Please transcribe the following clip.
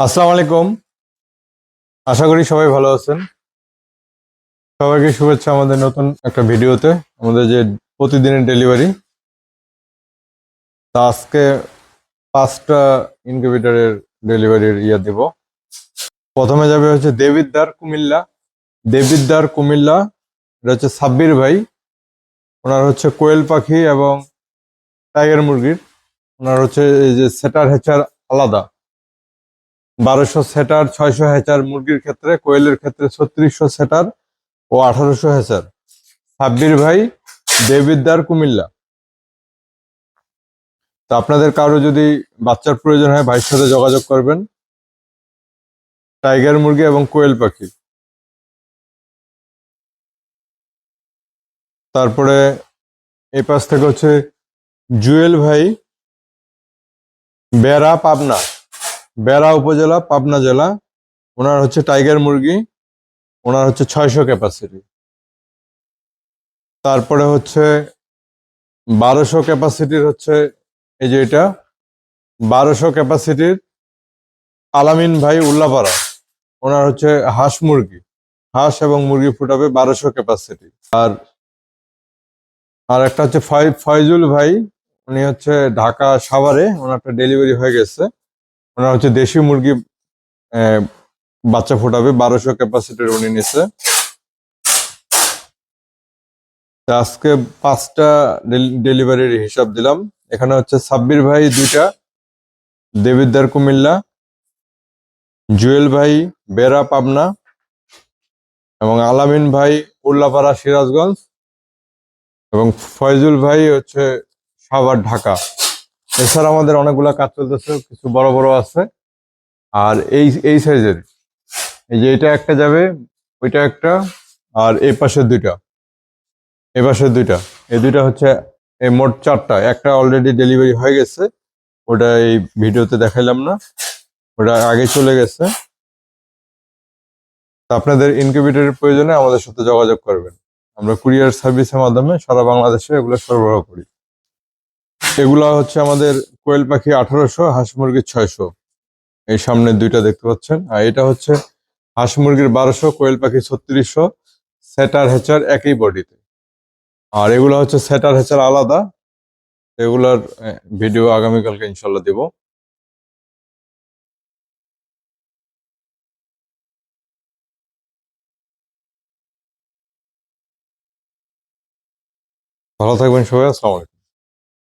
আসসালামু আলাইকুম। আশা করি সবাই ভালো আছেন। সবাইকে শুভেচ্ছা আমাদের নতুন একটা ভিডিওতে, আমাদের যে প্রতিদিনের ডেলিভারি। তা আজকে পাঁচটা ইনকিউবেটরের ডেলিভারির ইয়ে দেব। প্রথমে যাবে হচ্ছে দেবিদ্দার কুমিল্লা। দেবিদ্দার কুমিল্লা, এটা হচ্ছে সাব্বির ভাই। ওনার হচ্ছে কোয়েল পাখি এবং টাইগার মুরগির। ওনার হচ্ছে এই যে সেটার হেচার আলাদা। বারোশো সেটার, ছয়শো হেচার মুরগির ক্ষেত্রে, কোয়েলের ক্ষেত্রে ছত্রিশশো সেটার ও আঠারোশো হেচার। সাব্বির ভাই দেবিদ্দার কুমিল্লা। তো আপনাদের কারও যদি বাচ্চার প্রয়োজন হয়, ভাইয়ের সাথে যোগাযোগ করবেন। টাইগার মুরগি এবং কোয়েল পাখি। তারপরে এই পাশ থেকে হচ্ছে জুয়েল ভাই, বেড়া, পাবনা। বেড়া উপজেলা, পাবনা জেলা। ওনার হচ্ছে টাইগার মুরগি। ওনার হচ্ছে ছয়শো ক্যাপাসিটি তারপরে হচ্ছে বারোশো ক্যাপাসিটির হচ্ছে এই যে এটা। বারোশো ক্যাপাসিটির আলামিন ভাই উল্লাপাড়া। ওনার হচ্ছে হাঁস মুরগি। হাঁস এবং মুরগি ফুটাবে বারোশো ক্যাপাসিটি আর আর একটা হচ্ছে ফয়- ফয়জুল ভাই। উনি হচ্ছে ঢাকা সাভারে। ওনারটা ডেলিভারি হয়ে গেছে। ওনার হচ্ছে দেশি মুরগি বাচ্চা ফোটাবে, বারোশো ক্যাপাসিটির উনি নিছে। আজকে পাঁচটা ডেলিভারির হিসাব দিলাম। এখানে হচ্ছে সাব্বির ভাই দুইটা দেবিদ্দার কুমিল্লা, জুয়েল ভাই বেরা পাবনা এবং আলামিন ভাই উল্লাপাড়া সিরাজগঞ্জ এবং ফয়জুল ভাই হচ্ছে সাভার ঢাকা। এছাড়া আমাদের অনেকগুলা কাজ চলতেছে, কিছু বড় বড় আছে। আর এই এই সাইজের, এই যে এটা একটা যাবে, ওইটা একটা, আর এই পাশের দুইটা। এই পাশের দুইটা। এই দুইটা হচ্ছে, এই মোট চারটা। একটা অলরেডি ডেলিভারি হয়ে গেছে। ওটা এই ভিডিওতে দেখাইলাম না। ওটা আগে চলে গেছে। আপনাদের ইনকিউবেটরের প্রয়োজনে আমাদের সাথে যোগাযোগ করবেন। আমরা কুরিয়ার সার্ভিসের মাধ্যমে সারা বাংলাদেশে এগুলো সরবরাহ করি। এগুলা হচ্ছে আমাদের কোয়েল পাখি আঠারোশো, হাঁস মুরগির ছয়শো। এই সামনে দুইটা দেখতে পাচ্ছেন। আর এটা হচ্ছে হাঁস মুরগির বারোশো, কোয়েল পাখি ছত্রিশশো, সেটার হেচার একই বডিতে। আর এগুলো হচ্ছে সেটার হেচার আলাদা। এগুলার ভিডিও আগামীকালকে ইনশাল্লাহ দেব। ভালো থাকবেন সবাই, আসসালামু আলাইকুম।